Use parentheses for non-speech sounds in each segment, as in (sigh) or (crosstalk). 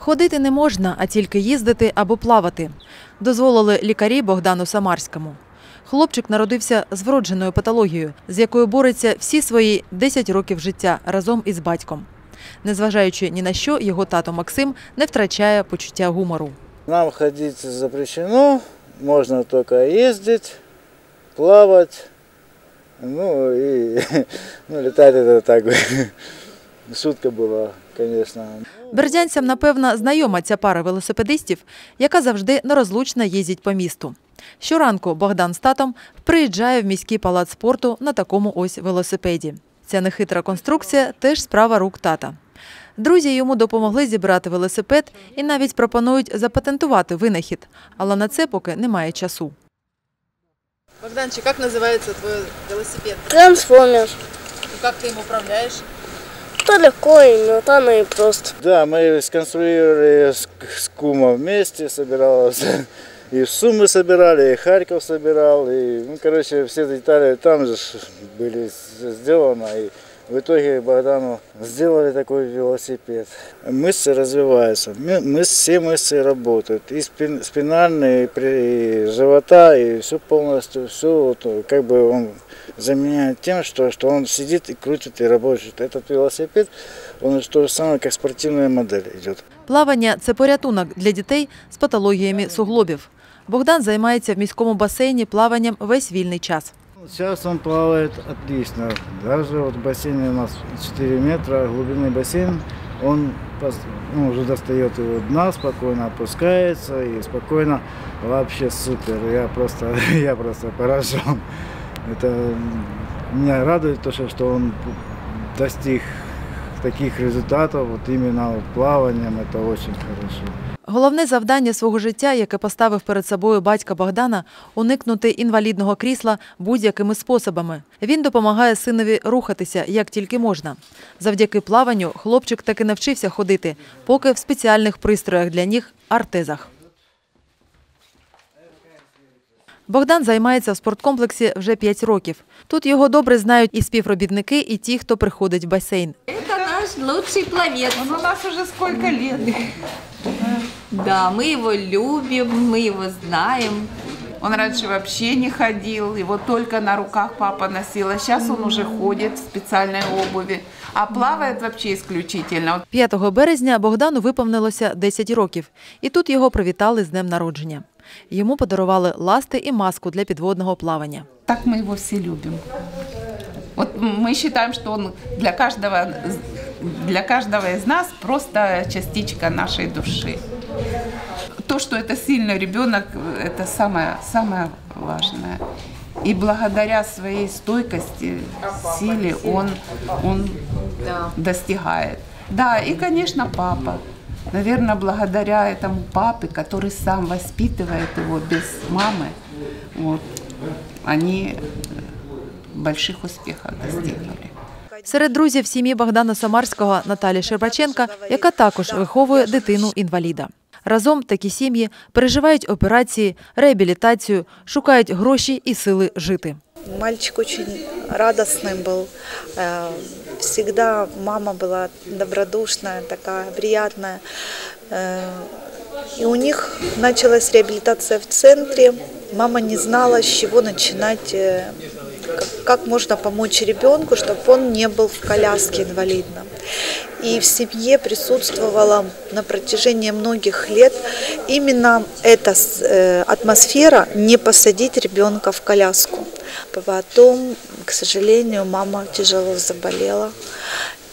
Ходити не можна, а тільки їздити або плавати. Дозволили лікарі Богдану Самарському. Хлопчик народився з вродженою патологією, з якою бореться всі свої 10 років життя разом із батьком. Незважаючи ні на що, його тато Максим не втрачає почуття гумору. Нам ходить запрещено, можно только ездить, плавать, ну и (laughs) ну, это так, (laughs) шутка была, конечно. Бердянцям, напевно, знайома ця пара велосипедистів, яка завжди нерозлучно їздить по місту. Щоранку Богдан з татом приїжджає в міський палац спорту на такому ось велосипеді. Ця нехитра конструкція теж справа рук тата. Друзі йому допомогли зібрати велосипед і навіть пропонують запатентувати винахід, але на це поки немає часу. Богданчик, як називається твій велосипед? Трансформер. Як ти їм управляєш? То легко и мелтано и просто. Да, мы сконструировали с, с кумом вместе, собиралось. (laughs) И в Сумы собирали, и Харьков собирал, и, ну, короче, все детали там же были сделаны, и в итоге Богдану сделали такой велосипед. Мышцы развиваются, мы- мыс- все мышцы работают, и спин- спинальные, и при- и живота, и все полностью, все вот, как бы он заменяет тем, что, что он сидит и крутит и работает. Этот велосипед, он то же самое, как спортивная модель идет. Плавання це порятунок для дітей з патологіями суглобів. Богдан займається в міському басейні плаванням весь вільний час. Сейчас он плавает отлично. Даже вот в бассейне у нас 4 метра, глубинный бассейн, он ну, уже достает его дна, спокойно опускается и спокойно вообще супер. Я просто, (laughs) я просто поражен. Это меня радует то, что он достиг таких результатов вот именно плаванием. Это очень хорошо. Головне завдання свого життя, яке поставив перед собою батька Богдана, уникнути інвалідного крісла будь-якими способами. Він допомагає синові рухатися як тільки можна. Завдяки плаванню хлопчик таки навчився ходити, поки в спеціальних пристроях для ніг артезах. Богдан займається в спорткомплексі вже 5 років. Тут його добре знають і співробітники, і ті, хто приходить в басейн Это наш лучший пловец. Он у нас уже сколько лет. Да, мы его любим, мы его знаем. Он раньше вообще не ходил, его только на руках папа носил, а сейчас он уже ходит в специальной обуви. А плавает вообще исключительно. Вот 5 березня Богдану виповнилося 10 років, і тут його привітали з днем народження. Йому подарували ласти і маску для підводного плавання. Так мы его все любим. Вот мы считаем, что он для каждого, для каждого из нас просто частичка нашей души. То, что это сильный ребенок, это самое, самое важное. И благодаря своей стойкости, силе он, он достигает. Да, и, конечно, папа. Наверное, благодаря этому папе, который сам воспитывает его без мамы, вот, они больших успехов достигнули. Серед друзів сім'ї Богдана Самарського Наталі Щербаченка, яка також виховує дитину-інваліда. Разом такі сім'ї переживають операції, реабілітацію, шукають гроші і сили жити. Мальчик очень радостный был. Э, Всегда мама была добродушная, такая приятная. Э, И у них началась реабилитация в центре. Мама не знала, с чего начинать, э, как- как можно помочь ребенку, чтобы он не был в коляске инвалидном. И в семье присутствовала на протяжении многих лет именно эта с- э, атмосфера не посадить ребенка в коляску. Потом, к сожалению, мама тяжело заболела.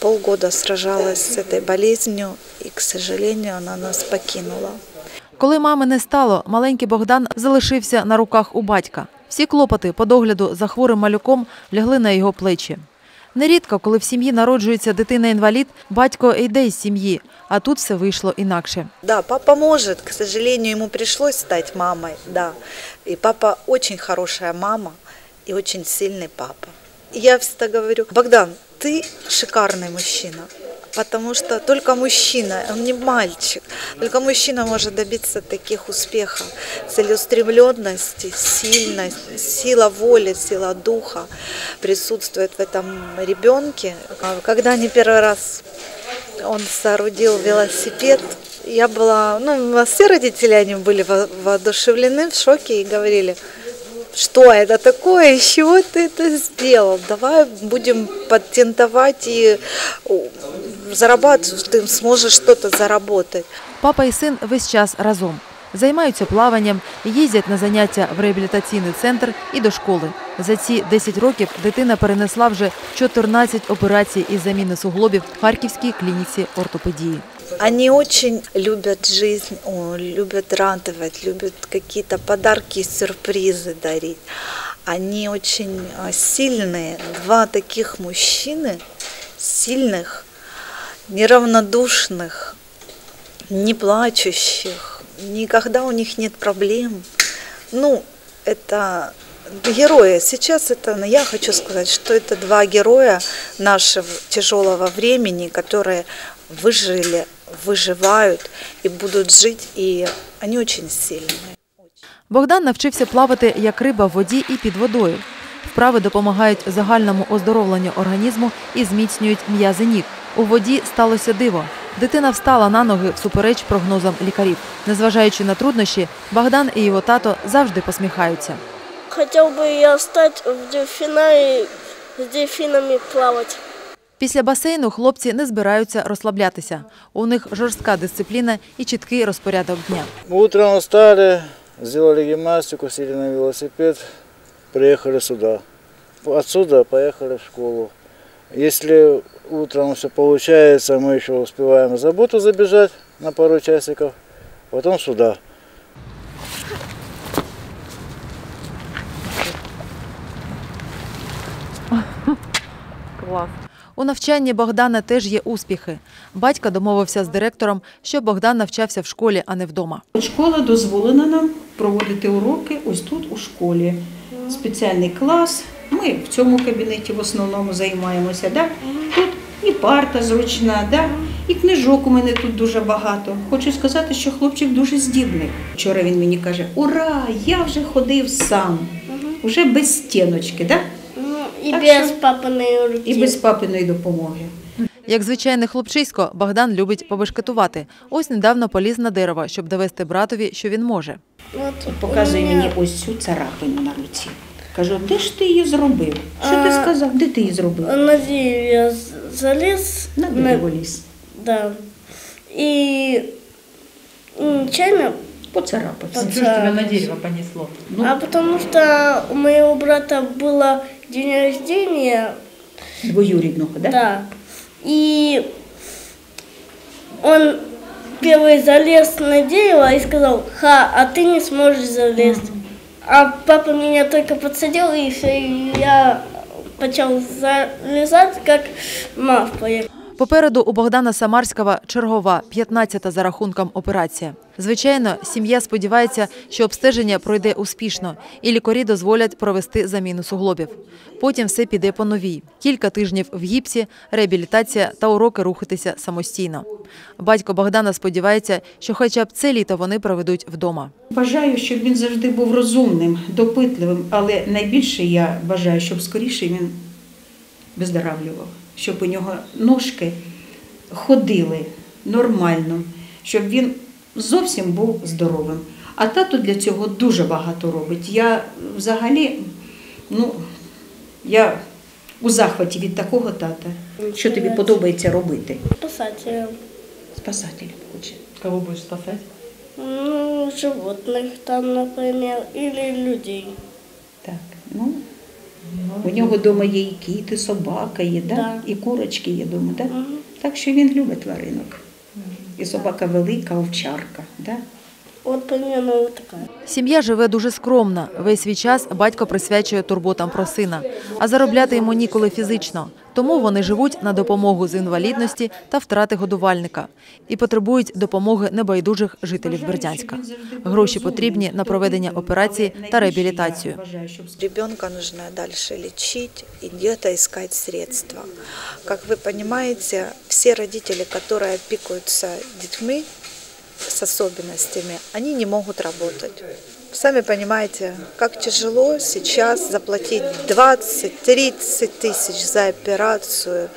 Полгода сражалась с этой болезнью, и, к сожалению, она нас покинула. Коли мами не стало, маленький Богдан залишився на руках у батька. Всі клопоти по догляду за хворим малюком лягли на його плечі. Нерідко, коли в сім'ї народжується дитина-інвалід, батько йде із сім'ї, а тут все вийшло інакше. Да, папа может, к сожалению, ему пришлось стать мамой, да. И папа очень хорошая мама и очень сильный папа. И я всегда говорю, Богдан, ты шикарный мужчина, Потому что только мужчина, он не мальчик, только мужчина может добиться таких успехов, целеустремленности, сильность, сила воли, сила духа присутствует в этом ребенке. А Когда они первый раз он соорудил велосипед, я была, ну, все родители, они были во- воодушевлены, в шоке и говорили, что это такое, из чего ты это сделал, давай будем патентовать и о, зарабатывать, ты сможешь что-то заработать. Папа і син весь час разом. Займаються плаванням, їздять на заняття в реабілітаційний центр і до школи. За ці 10 років дитина перенесла вже 14 операцій із заміни суглобів в Харківській клініці ортопедії. Они очень любят жизнь, о, любят радовать, любят какие-то подарки и сюрпризы дарить. Они очень а, сильные, два таких мужчины, сильных, неравнодушных, не плачущих, никогда у них нет проблем. Ну, это герои. Сейчас это, ну, я хочу сказать, что это два героя нашего тяжелого времени, которые выжили, выживают и будут жить, и они очень сильные. Богдан навчився плавати як риба в воді і під водою. Вправи допомагають загальному оздоровленню організму і зміцнюють м'язи ніг. У воді сталося диво. Дитина встала на ноги всупереч прогнозам лікарів. Незважаючи на труднощі, Богдан і його тато завжди посміхаються. Хотел бы я стать в дельфина и с дельфинами плавать. Після басейну хлопці не збираються розслаблятися. У них жорстка дисципліна і чіткий розпорядок дня. Утром встали, сделали гимнастику, сели на велосипед, приехали сюда. Отсюда поехали в школу. Если утром все получается, мы еще успеваем за работу забежать на пару часиков, потом сюда. Клас. У навчанні Богдана теж є успіхи. Батько домовився з директором, щоб Богдан навчався в школі, а не вдома. Школа дозволена нам проводити уроки ось тут у школі. Спеціальний клас. Ми в цьому кабінеті в основному займаємося. Да? Тут і парта зручна, да? і книжок у мене тут дуже багато. Хочу сказати, що хлопчик дуже здібний. Вчора він мені каже: Ура! Я вже ходив сам, вже без стіночки, да? Ну, и Так без что- папиной руки. і без папиної допомоги. Як звичайне хлопчисько, Богдан любить побешкетувати. Ось недавно поліз на дерево, щоб довести братові, що він може. Вот Показує мені ось цю царапину на руці. Кажу, де ж ти її зробив? Що ти А, сказав? Де ти її зробив? На дереве я з- залез. На дерево ліс. Да. И нечаянно, Поцарапався. Поц- тебя на дерево понесло? Ну, а потому что у моего брата было день рождения, Двоюрідного, да? да, и он первый залез на дерево и сказал, ха, а ты не сможешь залезть. А папа меня только подсадил, и все, и я почав залезать, как мавпа. Попереду у Богдана Самарського чергова, 15-та за рахунком операція. Звичайно, сім'я сподівається, що обстеження пройде успішно і лікарі дозволять провести заміну суглобів. Потім все піде по новій. Кілька тижнів в гіпсі, реабілітація та уроки рухатися самостійно. Батько Богдана сподівається, що хоча б це літо вони проведуть вдома. Бажаю, щоб він завжди був розумним, допитливим, але найбільше я бажаю, щоб скоріше він виздоравлював, щоб у нього ножки ходили нормально, щоб він зовсім був здоровим. А тато для цього дуже багато робить. Я взагалі, ну, я у захваті від такого тата. Що тобі подобається робити? спасателем. Спасателем хоче. Кого будеш спасати? Ну, животных там, например, или людей. Так, ну, у нього вдома є і кіт, і собака є, да? Да. і курочки є вдома. Да? Угу. Так що він любить тваринок. І собака велика, овчарка. Да? От примерно вот такая. Сім'я живе дуже скромно. Весь свій час батько присвячує турботам про сина, а заробляти йому ніколи фізично. Тому вони живуть на допомогу з інвалідності та втрати годувальника і потребують допомоги небайдужих жителів Бердянська. Гроші потрібні на проведення операції та реабілітацію. Ребенка нужно дальше лечить и где-то средства. Как вы понимаете, все родители, которые опекаются детьми с особенностями, они не могут работать. Сами понимаете, как тяжело сейчас заплатить 20-30 тысяч за операцию,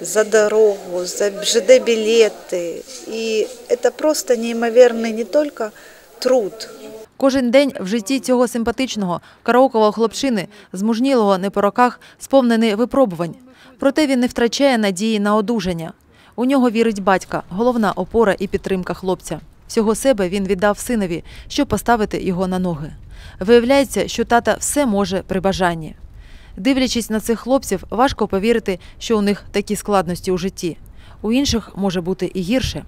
за дорогу, за ЖД-билеты. И это просто неимоверный не только труд, Кожен день в житті цього симпатичного караокового хлопчини, змужнілого не по роках, сповнений випробувань. Проте він не втрачає надії на одужання. У нього вірить батька, головна опора і підтримка хлопця. Всього себе він віддав синові, щоб поставити його на ноги. Виявляється, що тата все може при бажанні. Дивлячись на цих хлопців, важко повірити, що у них такі складності у житті. У інших може бути і гірше.